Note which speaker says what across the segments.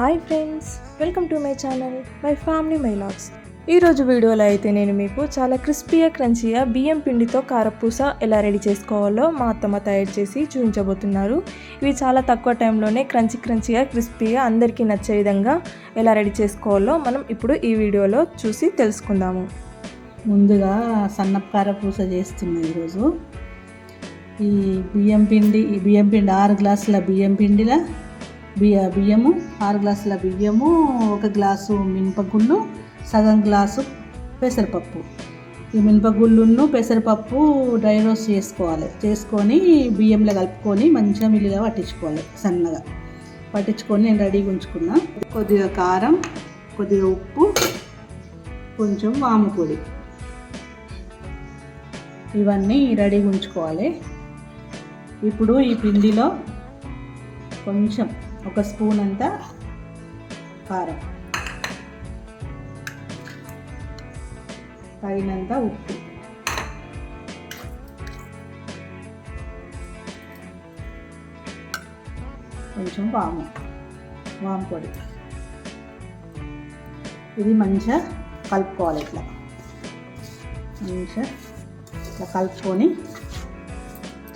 Speaker 1: Hi friends welcome to my channel my family my vlogs ఈరోజు వీడియోలో అయితే నేను మీకు చాలా క్రిస్పీగా క్రంచీగా బియ్యం పిండితో కారపూస ఎలా రెడీ చేసుకోవాలో మా అత్తమ్మ తయారు చేసి చూపించబోతున్నారు. ఇవి చాలా తక్కువ టైంలోనే క్రంచీ క్రంచీగా క్రిస్పీగా అందరికీ నచ్చే విధంగా ఎలా రెడీ చేసుకోవాలో మనం ఇప్పుడు ఈ వీడియోలో చూసి తెలుసుకుందాము.
Speaker 2: ముందుగా సన్నపకార పూస చేస్తున్నా ఈరోజు. ఈ బియ్యం పిండి ఈ బియ్యం పిండి ఆరు గ్లాసుల బియ్యం పిండిలో బియ్య బియ్యము ఆరు గ్లాసుల బియ్యము ఒక గ్లాసు మినపగుళ్ళు సగం గ్లాసు పెసరపప్పు. ఈ మినపగుళ్ళును పెసరపప్పు డ్రై రోస్ట్ చేసుకోవాలి. చేసుకొని బియ్యంలో కలుపుకొని మంచిగా మిల్లుగా పట్టించుకోవాలి సన్నగా. పట్టించుకొని నేను రెడీగా ఉంచుకున్నా. కొద్దిగా కారం కొద్దిగా ఉప్పు కొంచెం వాము పొడి. ఇవన్నీ రెడీగా ఉంచుకోవాలి. ఇప్పుడు ఈ పిండిలో కొంచెం ఒక స్పూన్ అంతా కారం. తగినంత ఉప్పు. కొంచెం వాము వాము పొడి. ఇది మంచిగా కలుపుకోవాలి ఇట్లా. మంచిగా ఇట్లా కలుపుకొని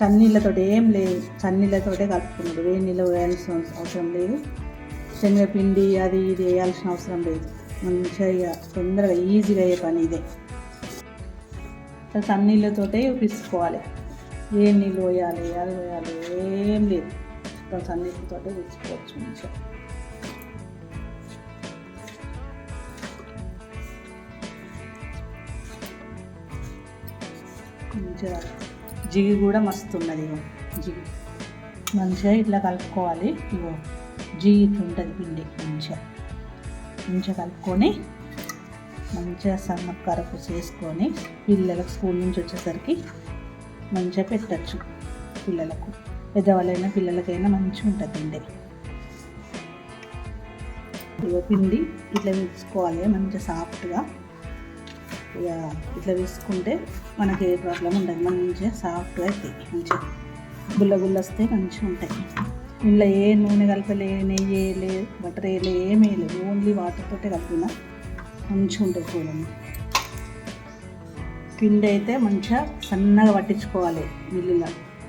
Speaker 2: చన్నీళ్ళతో ఏం లేదు. చన్నీళ్ళతోటే కలుపుకున్నాడు వేడి నీళ్ళు వేయాల్సిన అవసరం లేదు. శనగపిండి అది ఇది వేయాల్సిన అవసరం లేదు. మంచిగా ఇక తొందరగా ఈజీగా అయ్యే పని ఇదే. ఇట్లా చన్నీళ్ళతోటే పిసుకోవాలి ఏ నీళ్ళు పోయాలి అది పోయాలి ఏం లేదు. సన్నీళ్ళతో చన్నీళ్ళతోటే పిసుకోవచ్చు మంచిగా. మంచిగా జిగి కూడా మస్తు ఉన్నది ఇగో. జిగి మంచిగా ఇట్లా కలుపుకోవాలి. ఇగో జిగి ఇట్లా ఉంటుంది పిండి మంచిగా. మంచిగా కలుపుకొని మంచిగా సన్న కరకు చేసుకొని పిల్లలకు స్కూల్ నుంచి వచ్చేసరికి మంచిగా పెట్టచ్చు పిల్లలకు. పెద్దవాళ్ళైనా పిల్లలకైనా మంచిగా ఉంటుంది పిండి. ఇగో పిండి ఇట్లా తీసుకోవాలి మంచిగా సాఫ్ట్గా ఇక ఇట్లా తీసుకుంటే మనకి ఏ ప్రాబ్లం ఉండదు. మంచిగా సాఫ్ట్గా అవుతాయి మంచిగా గుల్ల గుల్ల వస్తే మంచిగా ఉంటాయి. ఇందులో ఏ నూనె కలపలే నెయ్యి వేయలే బటర్ వేయలే ఏమి వేయలేదు ఓన్లీ వాటర్తోటే కలిపిన మంచిగా ఉంటుంది చూడండి పిండి అయితే మంచిగా సన్నగా పట్టించుకోవాలి మిల్లులో.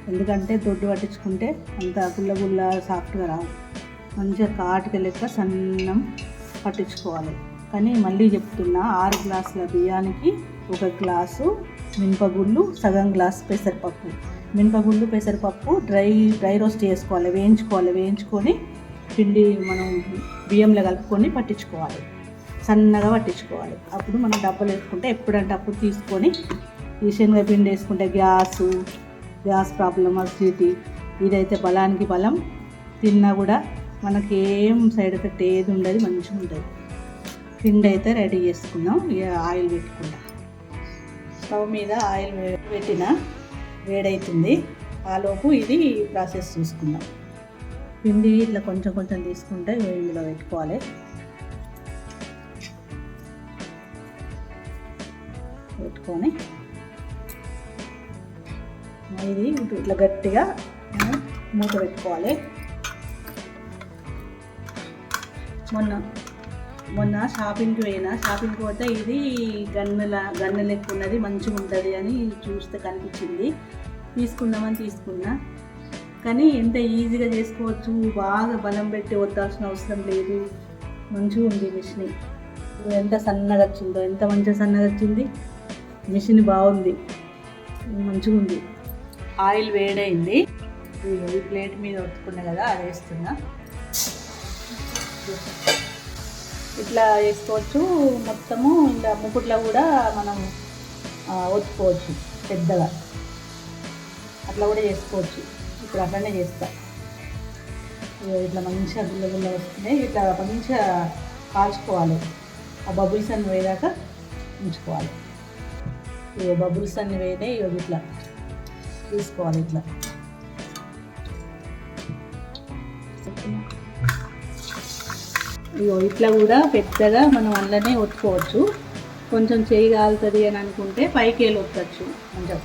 Speaker 2: ఎందుకంటే దొడ్డు పట్టించుకుంటే అంత గుల్ల గుల్ల సాఫ్ట్గా రావు. మంచిగా కాటుక లెక్క సన్నం పట్టించుకోవాలి. కానీ మళ్ళీ చెప్తున్నా ఆరు గ్లాసుల బియ్యానికి ఒక గ్లాసు మినపగుళ్ళు సగం గ్లాస్ పెసరపప్పు. మినపగుళ్ళు పెసరపప్పు డ్రై డ్రై రోస్ట్ చేసుకోవాలి వేయించుకోవాలి. వేయించుకొని పిండి మనం బియ్యంలో కలుపుకొని పట్టించుకోవాలి. సన్నగా పట్టించుకోవాలి. అప్పుడు మనం డబ్బలు వేసుకుంటే ఎప్పుడంటే అప్పుడు తీసుకొని ఈ శనగ పిండి వేసుకుంటే గ్యాసు గ్యాస్ ప్రాబ్లం అసిడిటీ ఇదైతే బలానికి బలం తిన్నా కూడా మనకి ఏం సైడ్ ఎఫెక్ట్ ఏది ఉండదు మంచిగా ఉంటుంది పిండి అయితే రెడీ చేసుకున్నాం. ఆయిల్ పెట్టుకుందాం స్టవ్ మీద ఆయిల్ పెట్టిన వేడవుతుంది ఆలోపు ఇది ప్రాసెస్ చూసుకుందాం. పిండి ఇట్లా కొంచెం కొంచెం తీసుకుంటే ఇందులో పెట్టుకోవాలి. పెట్టుకొని ఇది ఇట్లా గట్టిగా మూత పెట్టుకోవాలి. మొన్న మొన్న షాపింగ్కి పోయినా. షాపింగ్కి పోతే ఇది గన్నుల గన్ను లెక్క ఉన్నది మంచిగా ఉంటుంది అని చూస్తే కనిపించింది. తీసుకుందామని తీసుకున్నా. కానీ ఎంత ఈజీగా చేసుకోవచ్చు బాగా బలం పెట్టి వద్దాల్సిన అవసరం లేదు. మంచిగా ఉంది మిషన్. ఎంత సన్నగా వచ్చిందో ఎంత మంచిగా సన్నగా వచ్చింది? మిషన్ బాగుంది. మంచిగా ఉంది. ఆయిల్ వేడైంది. ఈ ప్లేట్ మీద ఒత్తుకున్నా కదా అది వేస్తున్నా ఇట్లా వేసుకోవచ్చు. మొత్తము ఇలా ముకుట్లో కూడా మనం ఒత్తుకోవచ్చు పెద్దగా. అట్లా కూడా చేసుకోవచ్చు. ఇప్పుడు అట్లనే చేస్తా. ఇగో ఇట్లా మంచిగా గుల్ల గుల్ల వస్తున్నాయి ఇట్లా మంచిగా కాల్చుకోవాలి. ఆ బబుల్స్ అన్ని వేయదాకా ఉంచుకోవాలి. ఇగో బబుల్స్ అన్ని వేయనే ఇట్లా తీసుకోవాలి ఇట్లా. ఇగో ఇట్లా కూడా పెద్దగా మనం అందులోనే ఒత్తుకోవచ్చు. కొంచెం చేయి కాలుతుంది అని అనుకుంటే పైకి వెళ్ళి ఒత్తచ్చు. కొంచెం.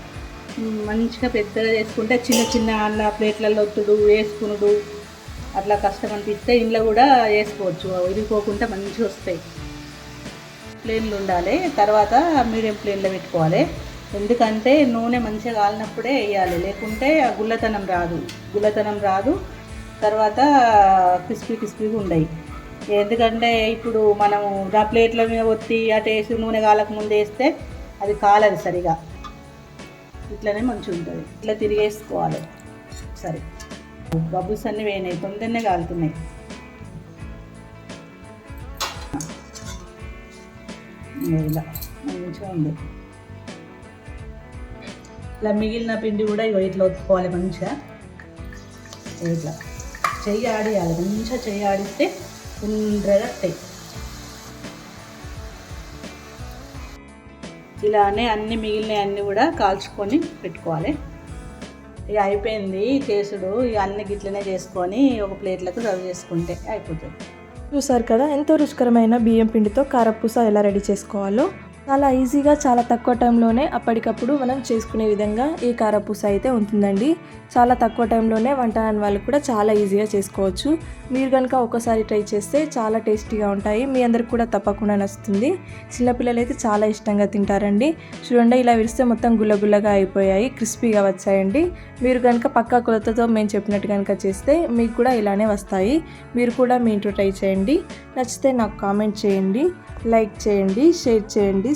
Speaker 2: మంచిగా పెద్దగా చేసుకుంటే చిన్న చిన్న అన్న ప్లేట్లలో ఒత్తుడు వేసుకునుడు అట్లా కష్టం అనిపిస్తే ఇంట్లో కూడా వేసుకోవచ్చు. విరిగిపోకుండా మంచిగా వస్తాయి. ప్లేన్లు ఉండాలి. తర్వాత మీడియం ప్లేన్లో పెట్టుకోవాలి. ఎందుకంటే నూనె మంచిగా కాలినప్పుడే వేయాలి. లేకుంటే ఆ గుల్లతనం రాదు. గుల్లతనం రాదు. తర్వాత క్రిస్పీ క్రిస్పీగా ఉండయి. ఎందుకంటే ఇప్పుడు మనము ఆ ప్లేట్ల మీద ఒత్తి అటు వేసి నూనె కాలక ముందు వేస్తే అది కాలదు సరిగా. ఇట్లనే మంచిగా ఉంటుంది. ఇట్లా తిరిగేసుకోవాలి. సరే. బబుల్స్ అన్నీ వేయినాయి. తొందరనే కాలుతున్నాయి ఇలా మంచిగా ఉంది. ఇలా మిగిలిన పిండి కూడా ఇగో ఇట్లా ఒత్తుకోవాలి మంచిగా. ఇట్లా. చెయ్యి ఆడియాలి. మంచిగా చెయ్యి ఆడిస్తే గుండ్రగా వస్తాయి ఇలానే అన్ని మిగిలిన అన్ని కూడా కాల్చుకొని పెట్టుకోవాలి. ఇక అయిపోయింది చేసుడు ఇక అన్ని గిట్లనే చేసుకొని ఒక ప్లేట్లకు సర్వ్ చేసుకుంటే అయిపోతుంది.
Speaker 1: చూసారు కదా ఎంతో రుచికరమైన బియ్యం పిండితో కారపూస ఎలా రెడీ చేసుకోవాలో? చాలా ఈజీగా చాలా తక్కువ టైంలోనే అప్పటికప్పుడు మనం చేసుకునే విధంగా ఈ కారపూస అయితే ఉంటుందండి. చాలా తక్కువ టైంలోనే వంట వాళ్ళు కూడా చాలా ఈజీగా చేసుకోవచ్చు. మీరు కనుక ఒకసారి ట్రై చేస్తే చాలా టేస్టీగా ఉంటాయి. మీ అందరికి కూడా తప్పకుండా నచ్చుతుంది. చిన్నపిల్లలు అయితే చాలా ఇష్టంగా తింటారండి. చూడండి ఇలా విరిస్తే మొత్తం గుల్లగుల్లగా అయిపోయాయి క్రిస్పీగా వచ్చాయండి. మీరు కనుక పక్కా కొలతతో మేము చెప్పినట్టు కనుక చేస్తే మీకు కూడా ఇలానే వస్తాయి. మీరు కూడా మీ ఇంట్లో ట్రై చేయండి. నచ్చితే నాకు కామెంట్ చేయండి లైక్ చేయండి షేర్ చేయండి